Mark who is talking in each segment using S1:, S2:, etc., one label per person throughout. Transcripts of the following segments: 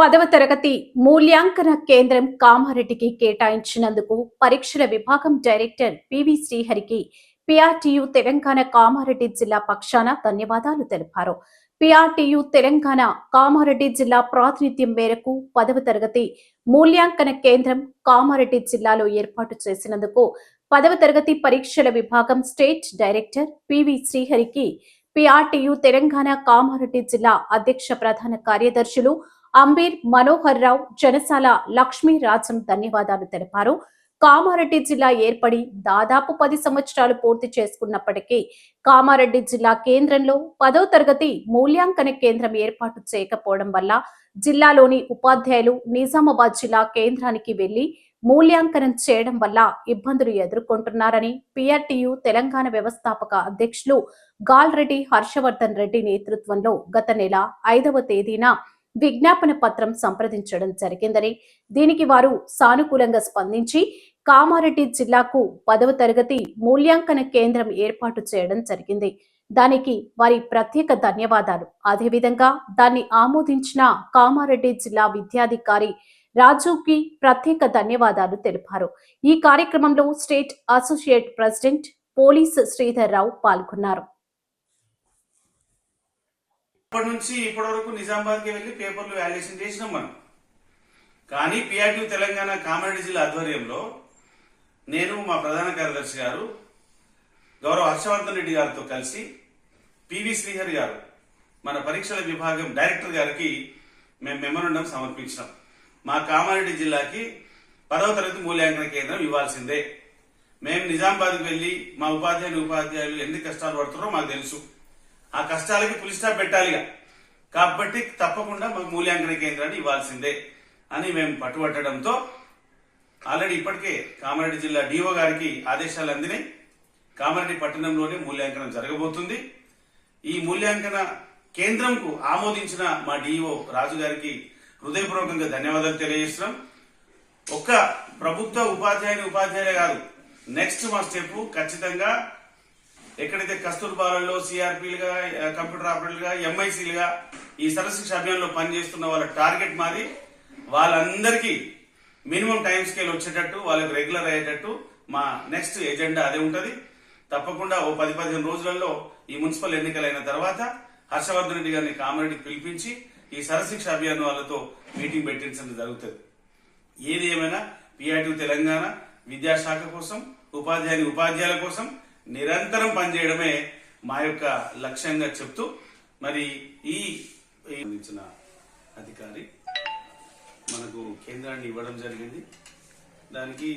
S1: పదవ తరగతి మూల్యాంకన కేంద్రం కామారెడ్డికి కేటాయించినందుకు పరీక్షల విభాగం డైరెక్టర్ పివి శ్రీహరికి P R T U Telangana Kamareddy జిల్లా పక్షాన ధన్యవాదాలు తెలిపారు. పిఆర్టీయు తెలంగాణ కామారెడ్డి జిల్లా ప్రాతినిధ్యం మేరకు పదవ తరగతి మూల్యాంకన కేంద్రం కామారెడ్డి జిల్లాలో ఏర్పాటు చేసినందుకు పదవ తరగతి పరీక్షల విభాగం స్టేట్ డైరెక్టర్ పివి శ్రీహరికి P R T U Telangana Kamareddy జిల్లా అధ్యక్ష ప్రధాన కార్యదర్శులు అంబీర్ మనోహర్ రావు జనసాల లక్ష్మీరాజం ధన్యవాదాలు తెలిపారు. కామారెడ్డి జిల్లా ఏర్పడి దాదాపు పది సంవత్సరాలు పూర్తి చేసుకున్నప్పటికీ కామారెడ్డి జిల్లా కేంద్రంలో పదో తరగతి మూల్యాంకన కేంద్రం ఏర్పాటు చేయకపోవడం వల్ల జిల్లాలోని ఉపాధ్యాయులు నిజామాబాద్ జిల్లా కేంద్రానికి వెళ్ళి మూల్యాంకనం చేయడం వల్ల ఇబ్బందులు ఎదుర్కొంటున్నారని పిఆర్టీయు తెలంగాణ వ్యవస్థాపక అధ్యక్షులు గాల్రెడ్డి హర్షవర్ధన్ రెడ్డి నేతృత్వంలో గత నెల ఐదవ తేదీన విజ్ఞాపన పత్రం సంప్రదించడం జరిగిందని దీనికి వారు సానుకూలంగా స్పందించి కామారెడ్డి జిల్లాకు పదవ తరగతి మూల్యాంకన కేంద్రం ఏర్పాటు చేయడం జరిగింది. దానికి వారి ప్రత్యేక ధన్యవాదాలు. అదేవిధంగా దాన్ని ఆమోదించిన కామారెడ్డి జిల్లా విద్యాధికారి రాజుకి ప్రత్యేక ధన్యవాదాలు తెలిపారు. ఈ కార్యక్రమంలో state associate president police Sridhar Rao పాల్గొన్నారు.
S2: అప్పటి నుంచి ఇప్పటి వరకు నిజామాబాద్కి వెళ్ళి పేపర్లు వాల్యుయేషన్ చేసినాం మనం. కానీ పిఆర్టీ తెలంగాణ కామారెడ్డి జిల్లా ఆధ్వర్యంలో నేను మా ప్రధాన కార్యదర్శి గారు గౌరవ హర్షవర్ధన్ రెడ్డి గారితో కలిసి పివి శ్రీహరి గారు మన పరీక్షల విభాగం డైరెక్టర్ గారికి మేము మెమరండం సమర్పించాం మా కామారెడ్డి జిల్లాకి పదవ తరగతి మూల్యాంకన కేంద్రం ఇవ్వాల్సిందే. మేము నిజామాబాద్కి వెళ్ళి మా ఉపాధ్యాయులు ఉపాధ్యాయులు ఎన్ని కష్టాలు పడుతున్నారో మాకు తెలుసు. ఆ కష్టాలకి పులి స్టాప్ పెట్టాలిగా. కాబట్టి తప్పకుండా మాకు మూల్యాంకన కేంద్రాన్ని ఇవ్వాల్సిందే అని మేము పట్టుబట్టడంతో ఆల్రెడీ ఇప్పటికే కామారెడ్డి జిల్లా డిఓ గారికి ఆదేశాలు అందినాయి. కామారెడ్డి పట్టణంలోనే మూల్యాంకనం జరగబోతుంది. ఈ మూల్యాంకన కేంద్రంకు ఆమోదించిన మా డిఓ రాజు గారికి హృదయపూర్వకంగా ధన్యవాదాలు తెలియజేస్తున్నాం. ఒక్క ప్రభుత్వ ఉపాధ్యాయుని ఉపాధ్యాయులే కాదు నెక్స్ట్ మా స్టెప్ ఖచ్చితంగా ఎక్కడైతే కస్తూర్బాలలో సిఆర్పీలుగా కంప్యూటర్ ఆపరేటర్లుగా ఎంఐసీలుగా ఈ సరశిక్ష అభియాన్లో పనిచేస్తున్న వాళ్ళ టార్గెట్ మాది వాళ్ళందరికీ మినిమం టైం స్కేల్ వచ్చేటట్టు వాళ్ళకి రెగ్యులర్ అయ్యేటట్టు మా నెక్స్ట్ ఎజెండా అదే ఉంటుంది. తప్పకుండా ఓ పది పదిహేను రోజులలో ఈ మున్సిపల్ ఎన్నికలైన తర్వాత హర్షవర్ధన్ రెడ్డి గారిని కామారెడ్డికి పిలిపించి ఈ సరశిక్ష అభియాన్ వాళ్ళతో మీటింగ్ పెట్టించడం జరుగుతుంది. ఏది ఏమైనా పిఆర్టీ తెలంగాణ విద్యాశాఖ కోసం ఉపాధ్యాయుని ఉపాధ్యాయుల కోసం నిరంతరం పనిచేయడమే మా యొక్క లక్ష్యంగా చెప్తూ మరి ఈ ఈ అధికారి మనకు కేంద్రాన్ని ఇవ్వడం జరిగింది. దానికి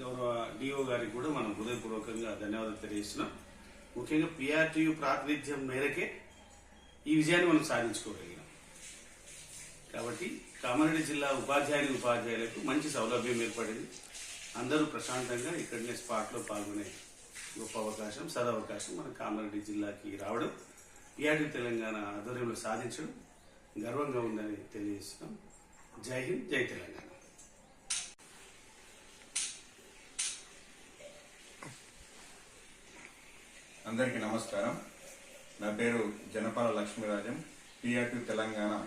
S2: గౌరవ డిఓ గారికి కూడా మనం హృదయపూర్వకంగా ధన్యవాదాలు తెలియజేస్తున్నాం. ముఖ్యంగా పిఆర్టీయు ప్రాతినిధ్యం మేరకే ఈ విజయాన్ని మనం సాధించుకోగలిగాం. కాబట్టి కామారెడ్డి జిల్లా ఉపాధ్యాయుని ఉపాధ్యాయులకు మంచి సౌలభ్యం ఏర్పడింది. అందరూ ప్రశాంతంగా ఇక్కడనే స్పాట్లో పాల్గొనే గొప్ప అవకాశం సదవకాశం మన కామారెడ్డి జిల్లాకి రావడం పిఆర్టీ తెలంగాణ ఆధ్వర్యంలో సాధించడం గర్వంగా ఉందని తెలియజేస్తున్నాం. జై హింద్ జై తెలంగాణ.
S3: అందరికీ నమస్కారం. నా పేరు జనపాల లక్ష్మీరాజం. పిఆర్టీ తెలంగాణ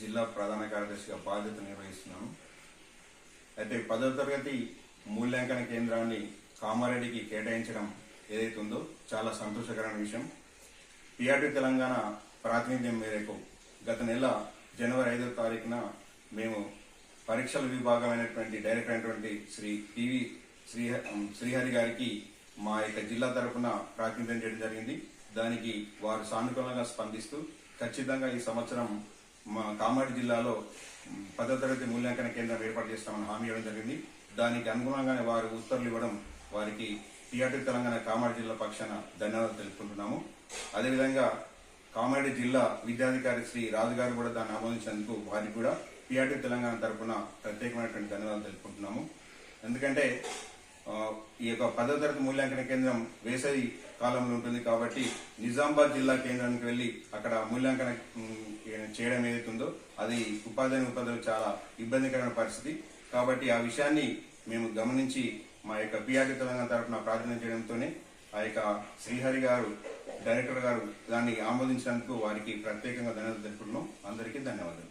S3: జిల్లా ప్రధాన కార్యదర్శిగా బాధ్యత నిర్వహిస్తున్నాను. అయితే పదో తరగతి మూల్యాంకన కేంద్రాన్ని కామారెడ్డికి కేటాయించడం ఏదైతే ఉందో చాలా సంతోషకరమైన విషయం. పిఆర్టీ తెలంగాణ ప్రాతినిధ్యం మేరకు గత నెల జనవరి ఐదో తారీఖున మేము పరీక్షల విభాగమైనటువంటి డైరెక్టర్ అయినటువంటి శ్రీ పివి శ్రీ శ్రీహరి గారికి మా యొక్క జిల్లా తరఫున ప్రాతినిధ్యం చేయడం జరిగింది. దానికి వారు సానుకూలంగా స్పందిస్తూ ఖచ్చితంగా ఈ సంవత్సరం మా కామారెడ్డి జిల్లాలో పదో తరగతి మూల్యాంకన కేంద్రం ఏర్పాటు చేస్తామని హామీ ఇవ్వడం జరిగింది. దానికి అనుగుణంగానే వారు ఉత్తర్వులు ఇవ్వడం వారికి టీఆర్టీ తెలంగాణ కామారెడ్డి జిల్లా పక్షాన ధన్యవాదాలు తెలుపుకుంటున్నాము. అదేవిధంగా కామారెడ్డి జిల్లా విద్యాధికారి శ్రీ రాజు గారు కూడా దాన్ని ఆమోదించినందుకు వారికి కూడా టీఆర్టీ తెలంగాణ తరపున ప్రత్యేకమైనటువంటి ధన్యవాదాలు తెలుపుకుంటున్నాము. ఎందుకంటే ఈ యొక్క పదో తరగతి మూల్యాంకన కేంద్రం వేసవి కాలంలో ఉంటుంది కాబట్టి నిజామాబాద్ జిల్లా కేంద్రానికి వెళ్ళి అక్కడ మూల్యాంకన చేయడం ఏదైతుందో ఉందో అది ఉపాధి ఉపాధ్యాయులు చాలా ఇబ్బందికరమైన పరిస్థితి. కాబట్టి ఆ విషయాన్ని మేము గమనించి మా యొక్క పిఆర్టీ తెలంగాణ తరఫున ప్రార్థన చేయడంతోనే ఆ యొక్క శ్రీహరి గారు డైరెక్టర్ గారు దాన్ని ఆమోదించినందుకు వారికి ప్రత్యేకంగా ధన్యవాదాలు తెలుపుతున్నాం అందరికీ ధన్యవాదాలు.